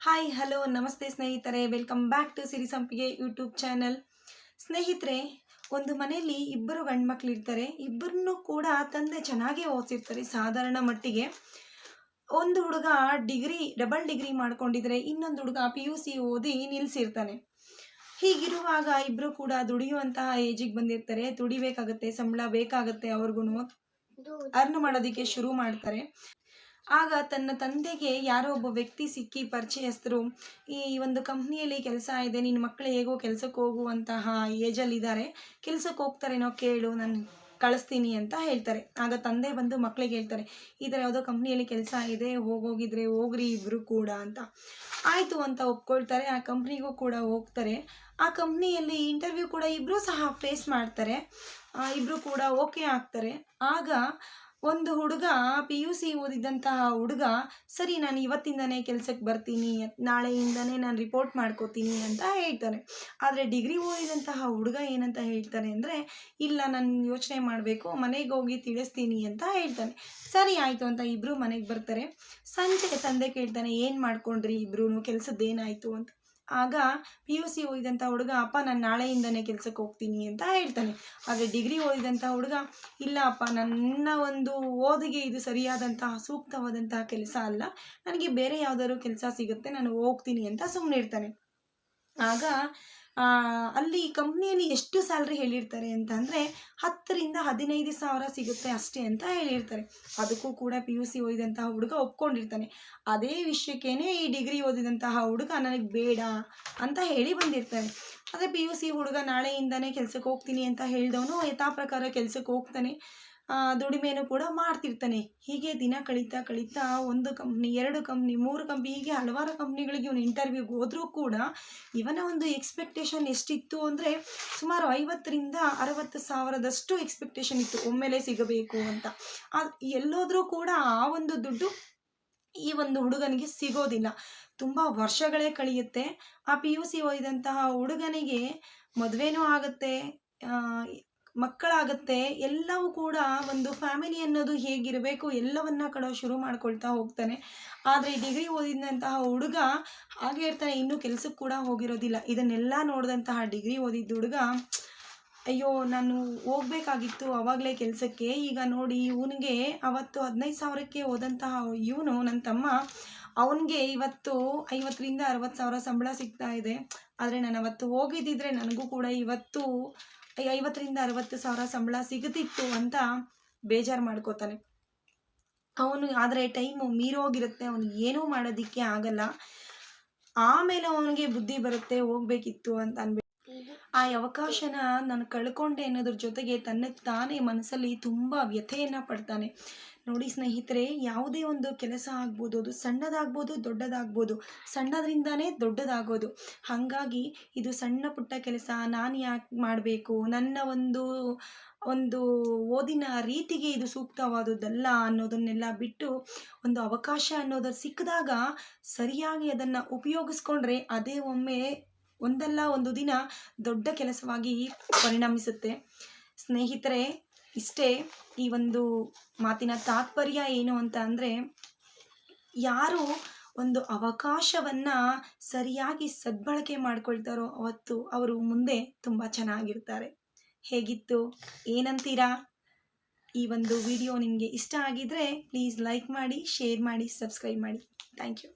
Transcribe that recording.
Hi hello ನಮಸ್ತೆ ಸ್ನೇಹಿತರೆ. Welcome back to ಸಿರಿ ಸಂಪಿಗೆ ಯೂಟ್ಯೂಬ್ ಚಾನಲ್ ಸ್ನೇಹಿತರೆ, ಒಂದು ಮನೆಯಲ್ಲಿ ಇಬ್ಬರು ಗಂಡ್ಮಕ್ಳು ಇರ್ತಾರೆ ಇಬ್ಬರನ್ನೂ ಕೂಡ ತಂದೆ ಚೆನ್ನಾಗೇ ಓದಿಸಿರ್ತಾರೆ ಸಾಧಾರಣ ಮಟ್ಟಿಗೆ. ಒಂದು ಹುಡುಗ ಡಿಗ್ರಿ, ಡಬಲ್ ಡಿಗ್ರಿ ಮಾಡ್ಕೊಂಡಿದ್ರೆ ಇನ್ನೊಂದು ಹುಡುಗ ಪಿ ಯು ಸಿ ಓದಿ ನಿಲ್ಲಿಸಿರ್ತಾನೆ ಹೀಗಿರುವಾಗ ಇಬ್ಬರು ಕೂಡ ದುಡಿಯುವಂತಹ ಏಜಿಗೆ ಬಂದಿರ್ತಾರೆ. ದುಡಿಬೇಕಾಗತ್ತೆ, ಸಂಬಳ ಬೇಕಾಗತ್ತೆ ಅವ್ರಿಗೂ ಅರ್ನ್ ಮಾಡೋದಕ್ಕೆ ಶುರು ಮಾಡ್ತಾರೆ. ಆಗ ತನ್ನ ತಂದೆಗೆ ಯಾರೋ ಒಬ್ಬ ವ್ಯಕ್ತಿ ಸಿಕ್ಕಿ ಪರಿಚಯಸ್ಥರು, ಈ ಒಂದು ಕಂಪ್ನಿಯಲ್ಲಿ ಕೆಲಸ ಇದೆ ನಿನ್ನ ಮಕ್ಕಳು ಹೇಗೋ ಕೆಲಸಕ್ಕೆ ಹೋಗುವಂತಹ ಏಜಲ್ಲಿದ್ದಾರೆ ಕೆಲಸಕ್ಕೆ ಹೋಗ್ತಾರೇನೋ ಕೇಳು, ನಾನು ಕಳಿಸ್ತೀನಿ ಅಂತ ಹೇಳ್ತಾರೆ. ಆಗ ತಂದೆ ಬಂದು ಮಕ್ಕಳಿಗೆ ಹೇಳ್ತಾರೆ ಥರ ಯಾವುದೋ ಕಂಪ್ನಿಯಲ್ಲಿ ಕೆಲಸ ಇದೆ, ಹೋಗೋಗಿದ್ರೆ ಹೋಗ್ರಿ ಇಬ್ಬರು ಕೂಡ ಅಂತ. ಆಯಿತು ಅಂತ ಒಪ್ಕೊಳ್ತಾರೆ, ಆ ಕಂಪ್ನಿಗೂ ಕೂಡ ಹೋಗ್ತಾರೆ. ಆ ಕಂಪ್ನಿಯಲ್ಲಿ ಇಂಟರ್ವ್ಯೂ ಕೂಡ ಇಬ್ಬರೂ ಸಹ ಫೇಸ್ ಮಾಡ್ತಾರೆ. ಇಬ್ಬರು ಕೂಡ ಓಕೆ ಆಗ್ತಾರೆ. ಆಗ ಒಂದು ಹುಡುಗ ಪಿ ಯು ಸಿ ಓದಿದ್ದಂತಹ ಹುಡುಗ, ಸರಿ, ನಾನು ಇವತ್ತಿಂದನೇ ಕೆಲಸಕ್ಕೆ ಬರ್ತೀನಿ, ನಾಳೆಯಿಂದನೇ ನಾನು ರಿಪೋರ್ಟ್ ಮಾಡ್ಕೋತೀನಿ ಅಂತ ಹೇಳ್ತಾನೆ. ಆದರೆ ಡಿಗ್ರಿ ಓದಿದಂತಹ ಹುಡುಗ ಏನಂತ ಹೇಳ್ತಾನೆ ಅಂದರೆ, ಇಲ್ಲ, ನಾನು ಯೋಚನೆ ಮಾಡಬೇಕು, ಮನೆಗೆ ಹೋಗಿ ತಿಳಿಸ್ತೀನಿ ಅಂತ ಹೇಳ್ತಾನೆ. ಸರಿ, ಆಯಿತು ಅಂತ ಇಬ್ಬರು ಮನೆಗೆ ಬರ್ತಾರೆ. ಸಂಜೆ ತಂದೆ ಕೇಳ್ತಾನೆ, ಏನು ಮಾಡ್ಕೊಂಡ್ರಿ ಇಬ್ರು ಕೆಲಸದ್ದೇನಾಯಿತು? ಅಂತ. ಆಗ ಪಿ ಯು ಸಿ ಓದಿದಂಥ ಹುಡುಗ, ಅಪ್ಪ, ನಾನು ನಾಳೆಯಿಂದನೇ ಕೆಲಸಕ್ಕೆ ಹೋಗ್ತೀನಿ ಅಂತ ಹೇಳ್ತಾನೆ. ಆದರೆ ಡಿಗ್ರಿ ಓದಿದಂಥ ಹುಡುಗ, ಇಲ್ಲ, ಅಪ್ಪ, ನನ್ನ ಒಂದು ಓದಿಗೆ ಇದು ಸರಿಯಾದಂತಹ ಸೂಕ್ತವಾದಂತಹ ಕೆಲಸ ಅಲ್ಲ. ನನಗೆ ಬೇರೆ ಯಾವುದಾದ್ರು ಕೆಲಸ ಸಿಗುತ್ತೆ, ನಾನು ಹೋಗ್ತೀನಿ ಅಂತ ಸುಮ್ಮನೆ ಇರ್ತಾನೆ. ಆಗ ಅಲ್ಲಿ ಕಂಪ್ನಿಯಲ್ಲಿ ಎಷ್ಟು ಸ್ಯಾಲ್ರಿ ಹೇಳಿರ್ತಾರೆ ಅಂತ ಅಂದರೆ ಹತ್ತರಿಂದ ಹದಿನೈದು ಸಾವಿರ ಸಿಗುತ್ತೆ ಅಷ್ಟೇ ಅಂತ ಹೇಳಿರ್ತಾರೆ. ಅದಕ್ಕೂ ಕೂಡ ಪಿ ಯು ಸಿ ಓದಿದಂತಹ ಹುಡುಗ ಒಪ್ಕೊಂಡಿರ್ತಾನೆ. ಅದೇ ವಿಷಯಕ್ಕೇನೆ ಈ ಡಿಗ್ರಿ ಓದಿದಂತಹ ಹುಡುಗ ನನಗೆ ಬೇಡ ಅಂತ ಹೇಳಿ ಬಂದಿರ್ತಾನೆ. ಅದೇ ಪಿ ಯು ಸಿ ಹುಡುಗ ನಾಳೆಯಿಂದನೇ ಕೆಲಸಕ್ಕೆ ಹೋಗ್ತೀನಿ ಅಂತ ಹೇಳಿದವನು ಯಥಾ ಪ್ರಕಾರ ಕೆಲಸಕ್ಕೆ ಹೋಗ್ತಾನೆ. ದುಡಿಮೆನೂ ಕೂಡ ಮಾಡ್ತಿರ್ತಾನೆ. ಹೀಗೆ ದಿನ ಕಳೀತಾ ಕಳೀತಾ ಒಂದು ಕಂಪ್ನಿ ಎರಡು ಕಂಪ್ನಿ ಮೂರು ಕಂಪ್ನಿ ಹೀಗೆ ಹಲವಾರು ಕಂಪ್ನಿಗಳಿಗೆ ಇವನು ಇಂಟರ್ವ್ಯೂಗೆ ಹೋದರೂ ಕೂಡ ಇವನ ಒಂದು ಎಕ್ಸ್ಪೆಕ್ಟೇಷನ್ ಎಷ್ಟಿತ್ತು ಅಂದರೆ ಸುಮಾರು ಐವತ್ತರಿಂದ ಅರವತ್ತು ಸಾವಿರದಷ್ಟು ಎಕ್ಸ್ಪೆಕ್ಟೇಷನ್ ಇತ್ತು. ಒಮ್ಮೆಲೆ ಸಿಗಬೇಕು ಅಂತ. ಎಲ್ಲೋದ್ರೂ ಕೂಡ ಆ ಒಂದು ದುಡ್ಡು ಈ ಒಂದು ಹುಡುಗನಿಗೆ ಸಿಗೋದಿಲ್ಲ. ತುಂಬ ವರ್ಷಗಳೇ ಕಳೆಯುತ್ತೆ. ಆ ಪಿ ಯು ಸಿ ಓದಿದಂತಹ ಹುಡುಗನಿಗೆ ಮದುವೆನೂ ಆಗುತ್ತೆ. ಮಕ್ಕಳಾಗತ್ತೆ, ಎಲ್ಲವೂ ಕೂಡ ಒಂದು ಫ್ಯಾಮಿಲಿ ಅನ್ನೋದು ಹೇಗಿರಬೇಕು ಎಲ್ಲವನ್ನ ಕಡ ಶುರು ಮಾಡ್ಕೊಳ್ತಾ ಹೋಗ್ತಾನೆ. ಆದರೆ ಡಿಗ್ರಿ ಓದಿದಂತಹ ಹುಡುಗ ಹಾಗೆ ಇರ್ತಾನೆ, ಇನ್ನೂ ಕೆಲಸಕ್ಕೆ ಕೂಡ ಹೋಗಿರೋದಿಲ್ಲ. ಇದನ್ನೆಲ್ಲ ನೋಡಿದಂತಹ ಡಿಗ್ರಿ ಓದಿದ್ದ ಹುಡುಗ, ಅಯ್ಯೋ, ನಾನು ಹೋಗ್ಬೇಕಾಗಿತ್ತು ಅವಾಗಲೇ ಕೆಲಸಕ್ಕೆ. ಈಗ ನೋಡಿ ಇವನಿಗೆ ಅವತ್ತು ಹದಿನೈದು ಸಾವಿರಕ್ಕೆ ಹೋದಂತಹ ಇವನು ನನ್ನ ತಮ್ಮ, ಅವನಿಗೆ ಇವತ್ತು ಐವತ್ತರಿಂದ ಅರವತ್ತು ಸಾವಿರ ಸಂಬಳ ಸಿಗ್ತಾ ಇದೆ. ಆದರೆ ನಾನು ಅವತ್ತು ಹೋಗಿದ್ದಿದ್ರೆ ನನಗೂ ಕೂಡ ಇವತ್ತು ಐವತ್ತರಿಂದ ಅರವತ್ತು ಸಾವಿರ ಸಂಬಳ ಸಿಗುತ್ತಿತ್ತು ಅಂತ ಬೇಜಾರು ಮಾಡ್ಕೋತಾನೆ. ಅವನು, ಆದರೆ ಟೈಮು ಮೀರೋಗಿರುತ್ತೆ, ಅವನು ಏನೂ ಮಾಡೋದಕ್ಕೆ ಆಗಲ್ಲ. ಆಮೇಲೆ ಅವನಿಗೆ ಬುದ್ಧಿ ಬರುತ್ತೆ, ಹೋಗ್ಬೇಕಿತ್ತು ಅಂತ ಅನ್ಬಿಟ್ಟು. ಆ ಅವಕಾಶನ ನಾನು ಕಳ್ಕೊಂಡೆ ಅನ್ನೋದ್ರ ಜೊತೆಗೆ ತನ್ನ ತಾನೇ ಮನಸ್ಸಲ್ಲಿ ತುಂಬ ವ್ಯಥೆಯನ್ನು ಪಡ್ತಾನೆ. ನೋಡಿ ಸ್ನೇಹಿತರೆ, ಯಾವುದೇ ಒಂದು ಕೆಲಸ ಆಗ್ಬೋದು, ಅದು ಸಣ್ಣದಾಗ್ಬೋದು, ದೊಡ್ಡದಾಗ್ಬೋದು, ಸಣ್ಣದ್ರಿಂದಾನೇ ದೊಡ್ಡದಾಗೋದು. ಹಾಗಾಗಿ ಇದು ಸಣ್ಣ ಪುಟ್ಟ ಕೆಲಸ ನಾನು ಯಾಕೆ ಮಾಡಬೇಕು? ನನ್ನ ಒಂದು ಒಂದು ಓದಿನ ರೀತಿಗೆ ಇದು ಸೂಕ್ತವಾದದ್ದಲ್ಲ ಅನ್ನೋದನ್ನೆಲ್ಲ ಬಿಟ್ಟು ಒಂದು ಅವಕಾಶ ಅನ್ನೋದು ಸಿಕ್ಕಿದಾಗ ಸರಿಯಾಗಿ ಅದನ್ನು ಉಪಯೋಗಿಸ್ಕೊಂಡ್ರೆ ಅದೇ ಒಮ್ಮೆ ಒಂದಲ್ಲ ಒಂದು ದಿನ ದೊಡ್ಡ ಕೆಲಸವಾಗಿ ಪರಿಣಮಿಸುತ್ತೆ. ಸ್ನೇಹಿತರೆ, ಇಷ್ಟೇ ಈ ಒಂದು ಮಾತಿನ ತಾತ್ಪರ್ಯ ಏನು ಅಂತ ಅಂದರೆ, ಯಾರು ಒಂದು ಅವಕಾಶವನ್ನು ಸರಿಯಾಗಿ ಸದ್ಬಳಕೆ ಮಾಡ್ಕೊಳ್ತಾರೋ ಅವತ್ತು ಅವರು ಮುಂದೆ ತುಂಬ ಚೆನ್ನಾಗಿರ್ತಾರೆ. ಹೇಗಿತ್ತು? ಏನಂತೀರಾ? ಈ ಒಂದು ವಿಡಿಯೋ ನಿಮಗೆ ಇಷ್ಟ ಆಗಿದ್ರೆ ಪ್ಲೀಸ್ ಲೈಕ್ ಮಾಡಿ ಶೇರ್ ಮಾಡಿ ಸಬ್ಸ್ಕ್ರೈಬ್ ಮಾಡಿ. Thank you